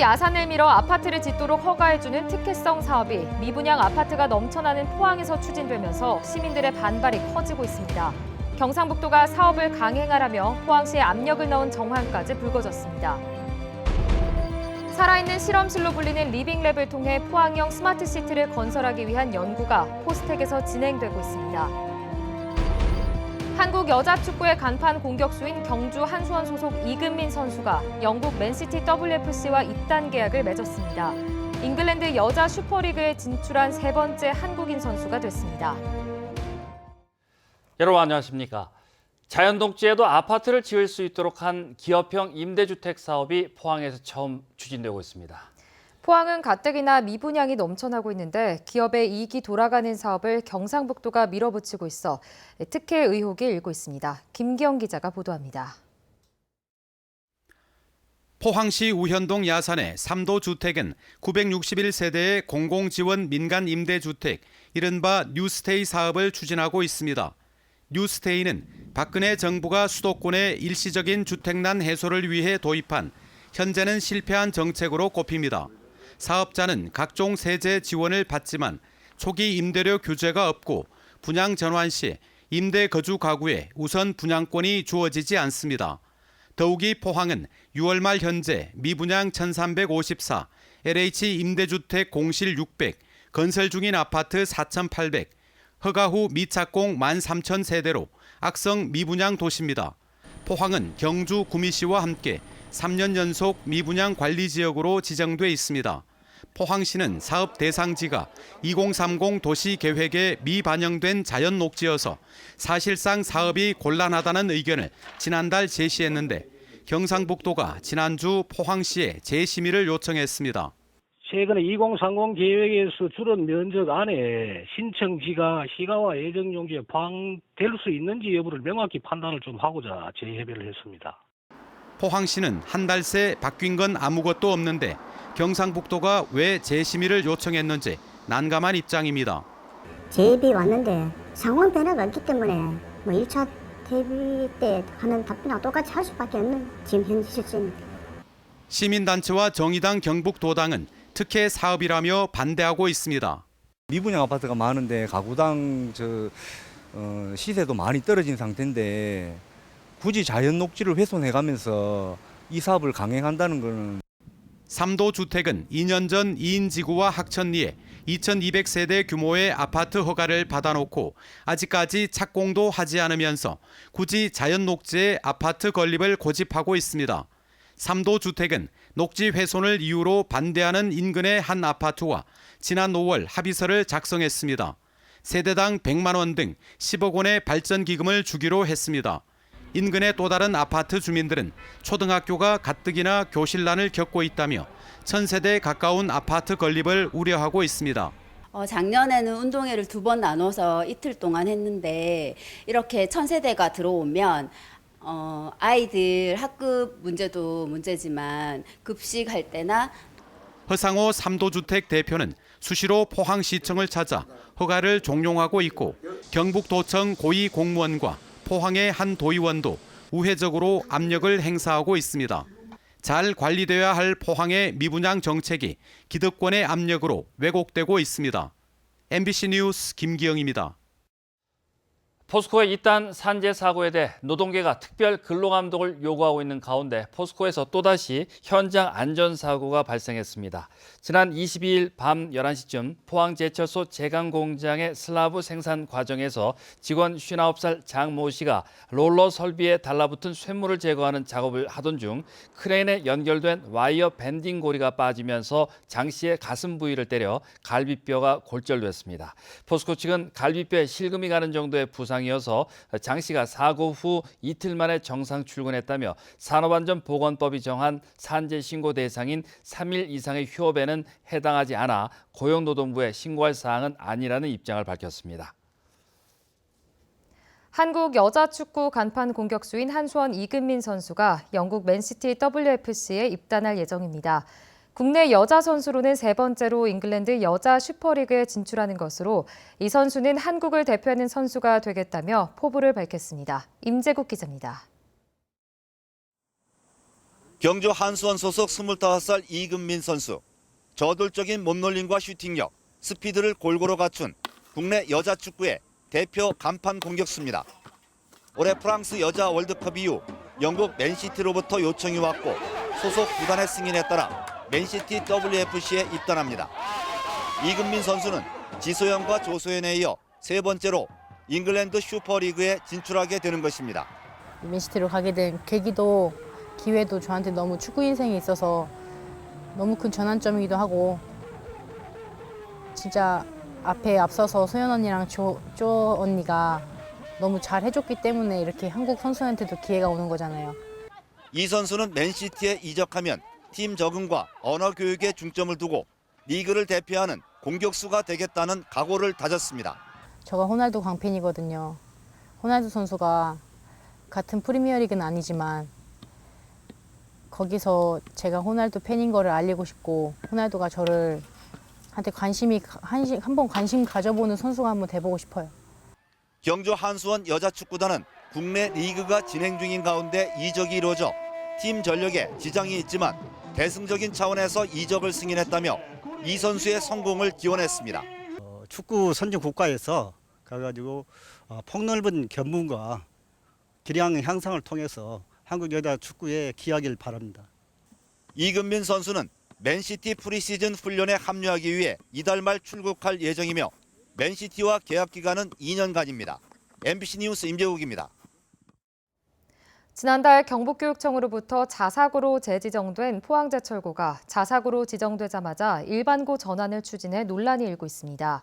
야산을 밀어 아파트를 짓도록 허가해주는 특혜성 사업이 미분양 아파트가 넘쳐나는 포항에서 추진되면서 시민들의 반발이 커지고 있습니다. 경상북도가 사업을 강행하라며 포항시에 압력을 넣은 정황까지 불거졌습니다. 살아있는 실험실로 불리는 리빙랩을 통해 포항형 스마트시티를 건설하기 위한 연구가 포스텍에서 진행되고 있습니다. 한국 여자 축구의 간판 공격수인 경주 한수원 소속 이금민 선수가 영국 맨시티 WFC와 입단 계약을 맺었습니다. 잉글랜드 여자 슈퍼리그에 진출한 세 번째 한국인 선수가 됐습니다. 여러분 안녕하십니까? 자연 녹지에도 아파트를 지을 수 있도록 한 기업형 임대주택 사업이 포항에서 처음 추진되고 있습니다. 포항은 가뜩이나 미분양이 넘쳐나고 있는데 기업의 이익이 돌아가는 사업을 경상북도가 밀어붙이고 있어 특혜 의혹이 일고 있습니다. 김기영 기자가 보도합니다. 포항시 우현동 야산의 삼도 주택은 961세대의 공공지원 민간 임대주택 이른바 뉴스테이 사업을 추진하고 있습니다. 뉴스테이는 박근혜 정부가 수도권의 일시적인 주택난 해소를 위해 도입한 현재는 실패한 정책으로 꼽힙니다. 사업자는 각종 세제 지원을 받지만 초기 임대료 규제가 없고 분양 전환 시 임대 거주 가구에 우선 분양권이 주어지지 않습니다. 더욱이 포항은 6월 말 현재 미분양 1354, LH 임대주택 공실 600, 건설 중인 아파트 4800, 허가 후 미착공 13,000세대로 악성 미분양 도시입니다. 포항은 경주 구미시와 함께 3년 연속 미분양 관리 지역으로 지정돼 있습니다. 포항시는 사업 대상지가 2030 도시 계획에 미반영된 자연 녹지여서 사실상 사업이 곤란하다는 의견을 지난달 제시했는데 경상북도가 지난주 포항시에 재심의를 요청했습니다. 최근에 2030 계획에서 줄은 면적 안에 신청지가 시가와 예정용지에 포함될 수 있는지 여부를 명확히 판단을 좀 하고자 재협의를 했습니다. 포항시는 한 달 새 바뀐 건 아무것도 없는데 경상북도가 왜 재심의를 요청했는지 난감한 입장입니다. 제입이 왔는데 상황 변화가 없기 때문에 뭐 1차 대비 때 하는 답변하고 똑같이 할 수밖에 없는 지금 현재 실정입니다. 시민단체와 정의당 경북도당은 특혜 사업이라며 반대하고 있습니다. 미분양 아파트가 많은데 가구당 저 어, 시세도 많이 떨어진 상태인데 굳이 자연 녹지를 훼손해가면서 이 사업을 강행한다는 것은 삼도 주택은 2년 전 2인 지구와 학천리에 2,200세대 규모의 아파트 허가를 받아놓고 아직까지 착공도 하지 않으면서 굳이 자연 녹지에 아파트 건립을 고집하고 있습니다. 삼도 주택은 녹지 훼손을 이유로 반대하는 인근의 한 아파트와 지난 5월 합의서를 작성했습니다. 세대당 100만 원 등 10억 원의 발전 기금을 주기로 했습니다. 인근의 또 다른 아파트 주민들은 초등학교가 가뜩이나 교실난을 겪고 있다며 천세대에 가까운 아파트 건립을 우려하고 있습니다. 어, 작년에는 운동회를 두 번 나눠서 이틀 동안 했는데 이렇게 천세대가 들어오면 어, 아이들 학급 문제도 문제지만 급식할 때나 허상호 삼도주택 대표는 수시로 포항시청을 찾아 허가를 종용하고 있고 경북도청 고위 공무원과 포항의 한 도의원도 우회적으로 압력을 행사하고 있습니다. 잘 관리돼야 할 포항의 미분양 정책이 기득권의 압력으로 왜곡되고 있습니다. MBC 뉴스 김기영입니다. 포스코의 이딴 산재 사고에 대해 노동계가 특별 근로감독을 요구하고 있는 가운데 포스코에서 또다시 현장 안전사고가 발생했습니다. 지난 22일 밤 11시쯤 포항제철소 제강공장의 슬라브 생산 과정에서 직원 59살 장모 씨가 롤러 설비에 달라붙은 쇳물을 제거하는 작업을 하던 중 크레인에 연결된 와이어 밴딩 고리가 빠지면서 장 씨의 가슴 부위를 때려 갈비뼈가 골절됐습니다. 포스코 측은 갈비뼈에 실금이 가는 정도의 부상 이어서 장 씨가 사고 후 이틀 만에 정상 출근했다며 산업안전보건법이 정한 산재 신고 대상인 3일 이상의 휴업에는 해당하지 않아 고용노동부에 신고할 사항은 아니라는 입장을 밝혔습니다. 한국 여자 축구 간판 공격수인 한수원 이금민 선수가 영국 맨시티 WFC에 입단할 예정입니다. 국내 여자 선수로는 세 번째로 잉글랜드 여자 슈퍼리그에 진출하는 것으로 이 선수는 한국을 대표하는 선수가 되겠다며 포부를 밝혔습니다. 임재국 기자입니다. 경주 한수원 소속 25살 이금민 선수. 저돌적인 몸놀림과 슈팅력, 스피드를 골고루 갖춘 국내 여자 축구의 대표 간판 공격수입니다. 올해 프랑스 여자 월드컵 이후 영국 맨시티로부터 요청이 왔고 소속 구단의 승인에 따라 맨시티 WFC에 입단합니다. 이금민 선수는 지소연과 조소연에 이어 세 번째로 잉글랜드 슈퍼리그에 진출하게 되는 것입니다. 맨시티로 가게 된 계기도 기회도 저한테 너무 축구 인생에 있어서 너무 큰 전환점이기도 하고 진짜 앞에 앞서서 소연 언니랑 조, 쪼 언니가 너무 잘 해줬기 때문에 이렇게 한국 선수한테도 기회가 오는 거잖아요. 이 선수는 맨시티에 이적하면 팀 적응과 언어 교육에 중점을 두고 리그를 대표하는 공격수가 되겠다는 각오를 다졌습니다. 저가 호날두 광팬이거든요. 호날두 선수가 같은 프리미어리그는 아니지만 거기서 제가 호날두 팬인 거를 알리고 싶고 호날두가 저를 한테 관심이 한번 관심 가져보는 선수가 한번 돼보고 싶어요. 경주 한수원 여자축구단은 국내 리그가 진행 중인 가운데 이적이 이루어져 팀 전력에 지장이 있지만 대승적인 차원에서 이적을 승인했다며 이 선수의 성공을 기원했습니다. 어, 축구 선진 국가에서 가가지고 어, 폭넓은 견문과 기량 향상을 통해서 한국 여자 축구에 기하길 바랍니다. 이금민 선수는 맨시티 프리시즌 훈련에 합류하기 위해 이달 말 출국할 예정이며 맨시티와 계약 기간은 2년간입니다. MBC 뉴스 임재욱입니다. 지난달 경북교육청으로부터 자사고로 재지정된 포항제철고가 자사고로 지정되자마자 일반고 전환을 추진해 논란이 일고 있습니다.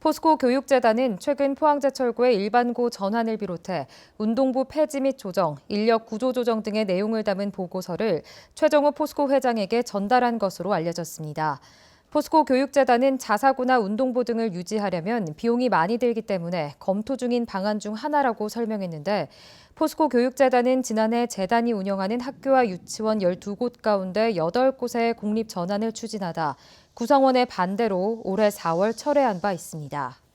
포스코 교육재단은 최근 포항제철고의 일반고 전환을 비롯해 운동부 폐지 및 조정, 인력 구조 조정 등의 내용을 담은 보고서를 최정호 포스코 회장에게 전달한 것으로 알려졌습니다. 포스코 교육재단은 자사고나 운동부 등을 유지하려면 비용이 많이 들기 때문에 검토 중인 방안 중 하나라고 설명했는데 포스코 교육재단은 지난해 재단이 운영하는 학교와 유치원 12곳 가운데 8곳의 공립 전환을 추진하다 구성원의 반대로 올해 4월 철회한 바 있습니다.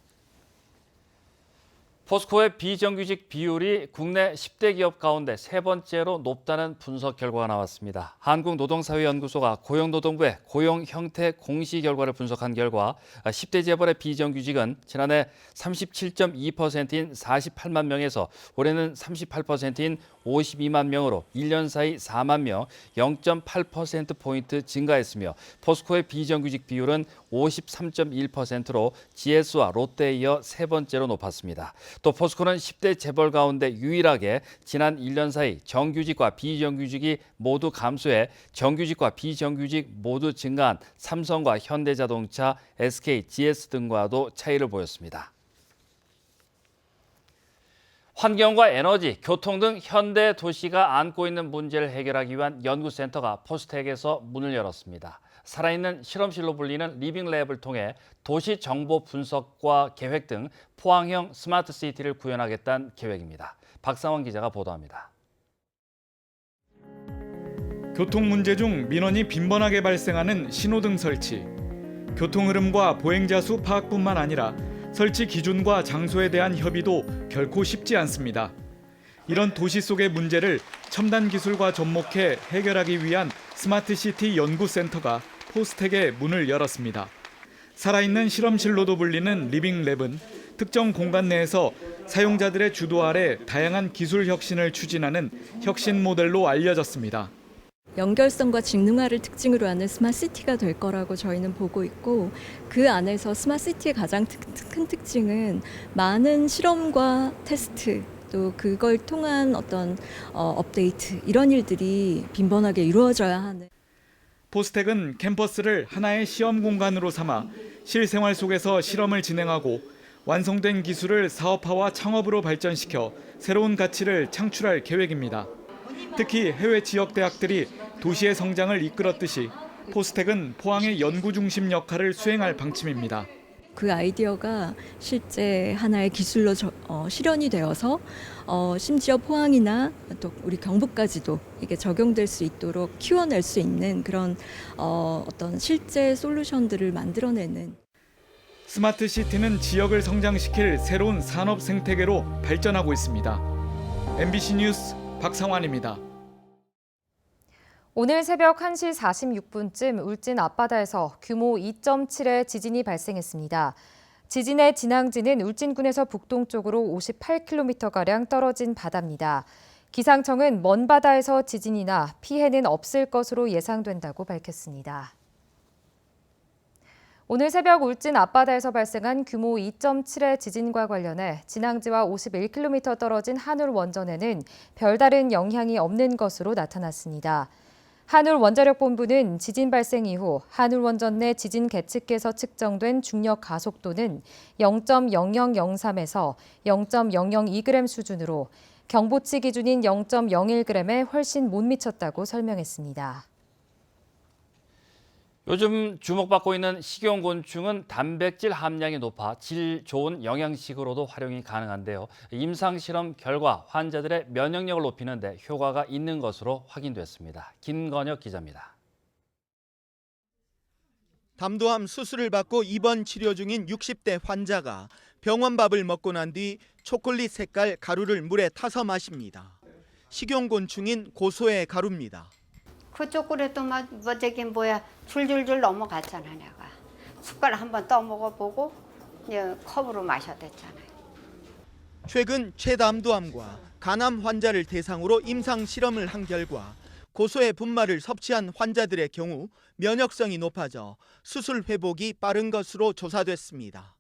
포스코의 비정규직 비율이 국내 10대 기업 가운데 세 번째로 높다는 분석 결과가 나왔습니다. 한국노동사회연구소가 고용노동부의 고용 형태 공시 결과를 분석한 결과 10대 재벌의 비정규직은 지난해 37.2%인 48만 명에서 올해는 38%인 52만 명으로 1년 사이 4만 명, 0.8%포인트 증가했으며 포스코의 비정규직 비율은 53.1%로 GS와 롯데에 이어 세 번째로 높았습니다. 또 포스코는 10대 재벌 가운데 유일하게 지난 1년 사이 정규직과 비정규직이 모두 감소해 정규직과 비정규직 모두 증가한 삼성과 현대자동차, SK, GS 등과도 차이를 보였습니다. 환경과 에너지, 교통 등 현대 도시가 안고 있는 문제를 해결하기 위한 연구센터가 포스텍에서 문을 열었습니다. 살아있는 실험실로 불리는 리빙랩을 통해 도시 정보 분석과 계획 등 포항형 스마트 시티를 구현하겠다는 계획입니다. 박상원 기자가 보도합니다. 교통 문제 중 민원이 빈번하게 발생하는 신호등 설치. 교통 흐름과 보행자 수 파악뿐만 아니라 설치 기준과 장소에 대한 협의도 결코 쉽지 않습니다. 이런 도시 속의 문제를 첨단 기술과 접목해 해결하기 위한 스마트 시티 연구센터가 포스텍에 문을 열었습니다. 살아있는 실험실로도 불리는 리빙랩은 특정 공간 내에서 사용자들의 주도 아래 다양한 기술 혁신을 추진하는 혁신 모델로 알려졌습니다. 연결성과 직능화를 특징으로 하는 스마트시티가 될 거라고 저희는 보고 있고 그 안에서 스마트시티의 가장 특, 큰 특징은 많은 실험과 테스트 또 그걸 통한 어떤 어, 업데이트 이런 일들이 빈번하게 이루어져야 하는 포스텍은 캠퍼스를 하나의 시험 공간으로 삼아 실생활 속에서 실험을 진행하고 완성된 기술을 사업화와 창업으로 발전시켜 새로운 가치를 창출할 계획입니다. 특히 해외 지역 대학들이 도시의 성장을 이끌었듯이 포스텍은 포항의 연구 중심 역할을 수행할 방침입니다. 그 아이디어가 실제 하나의 기술로 저, 어, 실현이 되어서 어, 심지어 포항이나 또 우리 경북까지도 이게 적용될 수 있도록 키워낼 수 있는 그런 어, 어떤 실제 솔루션들을 만들어내는 스마트 시티는 지역을 성장시킬 새로운 산업 생태계로 발전하고 있습니다. MBC 뉴스 박상환입니다. 오늘 새벽 1시 46분쯤 울진 앞바다에서 규모 2.7의 지진이 발생했습니다. 지진의 진앙지는 울진군에서 북동쪽으로 58km가량 떨어진 바다입니다. 기상청은 먼 바다에서 지진이나 피해는 없을 것으로 예상된다고 밝혔습니다. 오늘 새벽 울진 앞바다에서 발생한 규모 2.7의 지진과 관련해 진앙지와 51km 떨어진 한울 원전에는 별다른 영향이 없는 것으로 나타났습니다. 한울 원자력본부는 지진 발생 이후 한울 원전 내 지진 계측기에서 측정된 중력 가속도는 0.0003에서 0.002g 수준으로 경보치 기준인 0.01g에 훨씬 못 미쳤다고 설명했습니다. 요즘 주목받고 있는 식용곤충은 단백질 함량이 높아 질 좋은 영양식으로도 활용이 가능한데요. 임상실험 결과 환자들의 면역력을 높이는 데 효과가 있는 것으로 확인됐습니다. 김건혁 기자입니다. 담도암 수술을 받고 입원 치료 중인 60대 환자가 병원 밥을 먹고 난 뒤 초콜릿 색깔 가루를 물에 타서 마십니다. 식용곤충인 고소의 가루입니다. 그 초콜릿도 뭐, 뭐 저기 뭐야 줄줄줄 넘어갔잖아 내가 숟가락 한번 떠먹어보고 컵으로 마셔댔잖아요. 최근 최담도암과 간암 환자를 대상으로 임상 실험을 한 결과 고소의 분말을 섭취한 환자들의 경우 면역성이 높아져 수술 회복이 빠른 것으로 조사됐습니다.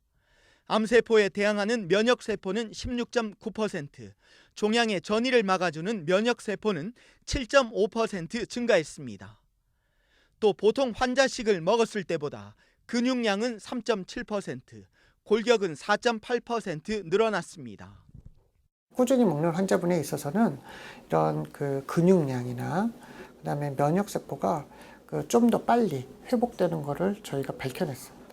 암세포에 대항하는 면역세포는 16.9%, 종양의 전이를 막아주는 면역세포는 7.5% 증가했습니다. 또 보통 환자식을 먹었을 때보다 근육량은 3.7%, 골격은 4.8% 늘어났습니다. 꾸준히 먹는 환자분에 있어서는 이런 그 근육량이나 그다음에 면역 세포가 그 좀 더 빨리 회복되는 것을 저희가 밝혀냈습니다.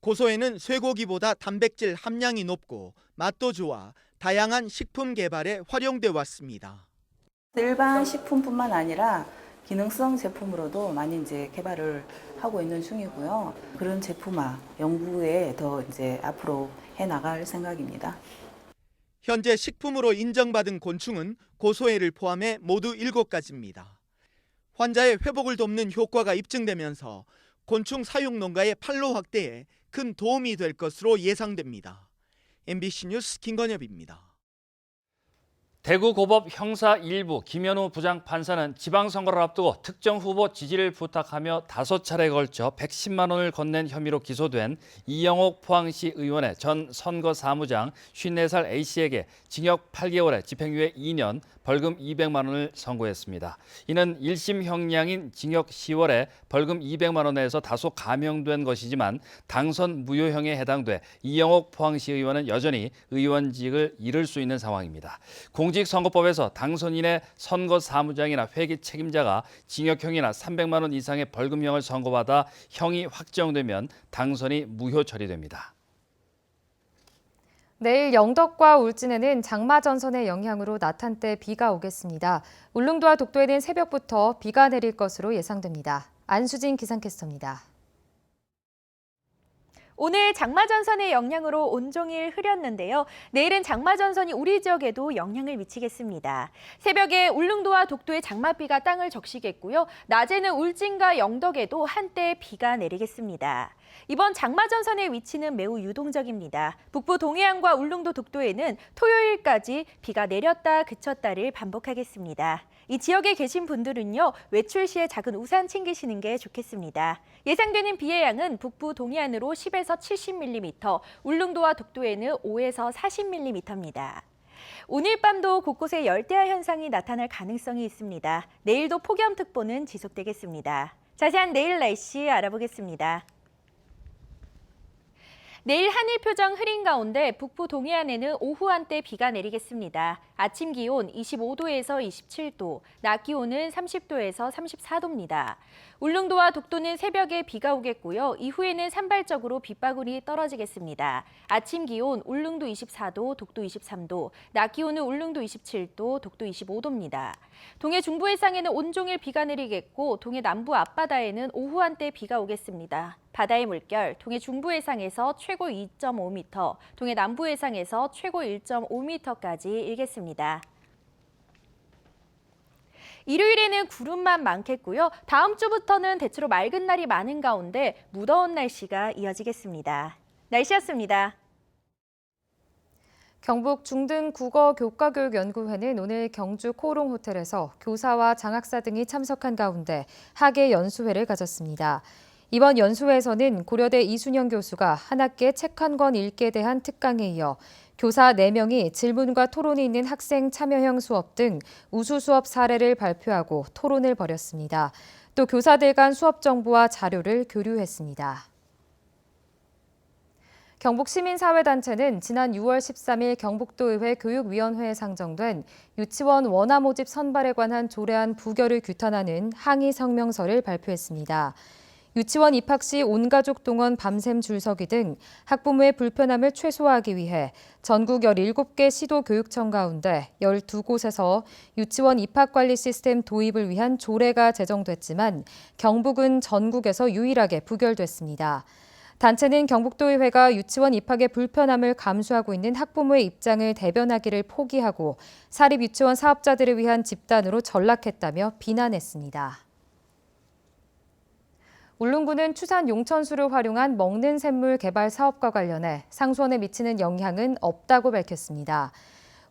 고소에는 쇠고기보다 단백질 함량이 높고 맛도 좋아 다양한 식품 개발에 활용돼 왔습니다. 일반 식품뿐만 아니라 기능성 제품으로도 많이 이제 개발을 하고 있는 중이고요. 그런 제품화 연구에 더 이제 앞으로 해 나갈 생각입니다. 현재 식품으로 인정받은 곤충은 고소해를 포함해 모두 7가지입니다. 환자의 회복을 돕는 효과가 입증되면서 곤충 사육 농가의 판로 확대에 큰 도움이 될 것으로 예상됩니다. MBC 뉴스 김건엽입니다. 대구고법 형사 1부 김현우 부장판사는 지방선거를 앞두고 특정 후보 지지를 부탁하며 다섯 차례에 걸쳐 110만 원을 건넨 혐의로 기소된 이영옥 포항시 의원의 전 선거사무장 54살 A씨에게 징역 8개월에 집행유예 2년, 벌금 200만 원을 선고했습니다. 이는 1심 형량인 징역 10월에 벌금 200만 원에서 다소 감형된 것이지만 당선 무효형에 해당돼 이영옥 포항시 의원은 여전히 의원직을 잃을 수 있는 상황입니다. 공직선거법에서 당선인의 선거 사무장이나 회계 책임자가 징역형이나 300만 원 이상의 벌금형을 선고받아 형이 확정되면 당선이 무효 처리됩니다. 내일 영덕과 울진에는 장마 전선의 영향으로 나탄때 비가 오겠습니다. 울릉도와 독도에는 새벽부터 비가 내릴 것으로 예상됩니다. 안수진 기상캐스터입니다. 오늘 장마전선의 영향으로 온종일 흐렸는데요. 내일은 장마전선이 우리 지역에도 영향을 미치겠습니다. 새벽에 울릉도와 독도에 장마비가 땅을 적시겠고요. 낮에는 울진과 영덕에도 한때 비가 내리겠습니다. 이번 장마전선의 위치는 매우 유동적입니다. 북부 동해안과 울릉도 독도에는 토요일까지 비가 내렸다 그쳤다를 반복하겠습니다. 이 지역에 계신 분들은요, 외출 시에 작은 우산 챙기시는 게 좋겠습니다. 예상되는 비의 양은 북부 동해안으로 10에서 70mm, 울릉도와 독도에는 5에서 40mm입니다. 오늘 밤도 곳곳에 열대야 현상이 나타날 가능성이 있습니다. 내일도 폭염특보는 지속되겠습니다. 자세한 내일 날씨 알아보겠습니다. 내일 하늘 표정 흐린 가운데 북부 동해안에는 오후 한때 비가 내리겠습니다. 아침 기온 25도에서 27도, 낮 기온은 30도에서 34도입니다. 울릉도와 독도는 새벽에 비가 오겠고요. 이후에는 산발적으로 빗방울이 떨어지겠습니다. 아침 기온 울릉도 24도, 독도 23도, 낮 기온은 울릉도 27도, 독도 25도입니다. 동해 중부 해상에는 온종일 비가 내리겠고 동해 남부 앞바다에는 오후 한때 비가 오겠습니다. 바다의 물결 동해 중부 해상에서 최고 2.5m, 동해 남부 해상에서 최고 1.5m까지 일겠습니다. 일요일에는 구름만 많겠고요. 다음 주부터는 대체로 맑은 날이 많은 가운데 무더운 날씨가 이어지겠습니다. 날씨였습니다. 경북 중등 국어 교과교육연구회는 오늘 경주 코롱 호텔에서 교사와 장학사 등이 참석한 가운데 학예 연수회를 가졌습니다. 이번 연수회에서는 고려대 이순영 교수가 한 학기에 책 한 권 읽기에 대한 특강에 이어 교사 4명이 질문과 토론이 있는 학생 참여형 수업 등 우수 수업 사례를 발표하고 토론을 벌였습니다. 또 교사들 간 수업 정보와 자료를 교류했습니다. 경북 시민사회단체는 지난 6월 13일 경북도의회 교육위원회에 상정된 유치원 원화 모집 선발에 관한 조례안 부결을 규탄하는 항의 성명서를 발표했습니다. 유치원 입학 시 온가족 동원 밤샘 줄서기 등 학부모의 불편함을 최소화하기 위해 전국 17개 시도 교육청 가운데 12곳에서 유치원 입학 관리 시스템 도입을 위한 조례가 제정됐지만 경북은 전국에서 유일하게 부결됐습니다. 단체는 경북도의회가 유치원 입학의 불편함을 감수하고 있는 학부모의 입장을 대변하기를 포기하고 사립 유치원 사업자들을 위한 집단으로 전락했다며 비난했습니다. 울릉군은 추산 용천수를 활용한 먹는 샘물 개발 사업과 관련해 상수원에 미치는 영향은 없다고 밝혔습니다.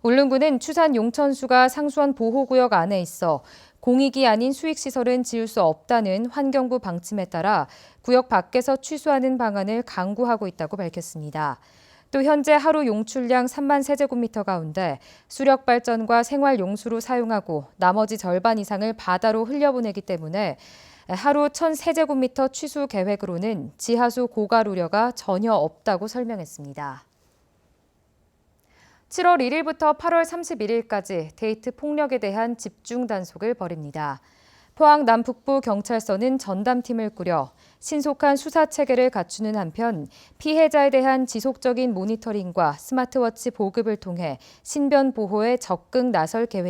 울릉군은 추산 용천수가 상수원 보호구역 안에 있어 공익이 아닌 수익시설은 지을 수 없다는 환경부 방침에 따라 구역 밖에서 취수하는 방안을 강구하고 있다고 밝혔습니다. 또 현재 하루 용출량 3만 세제곱미터 가운데 수력 발전과 생활 용수로 사용하고 나머지 절반 이상을 바다로 흘려보내기 때문에 하루 1,000세제곱미터 취수 계획으로는 지하수 고갈 우려가 전혀 없다고 설명했습니다. 7월 1일부터 8월 31일까지 데이트 폭력에 대한 집중 단속을 벌입니다. 포항 남북부 경찰서는 전담팀을 꾸려 신속한 수사 체계를 갖추는 한편 피해자에 대한 지속적인 모니터링과 스마트워치 보급을 통해 신변 보호에 적극 나설 계획입니다.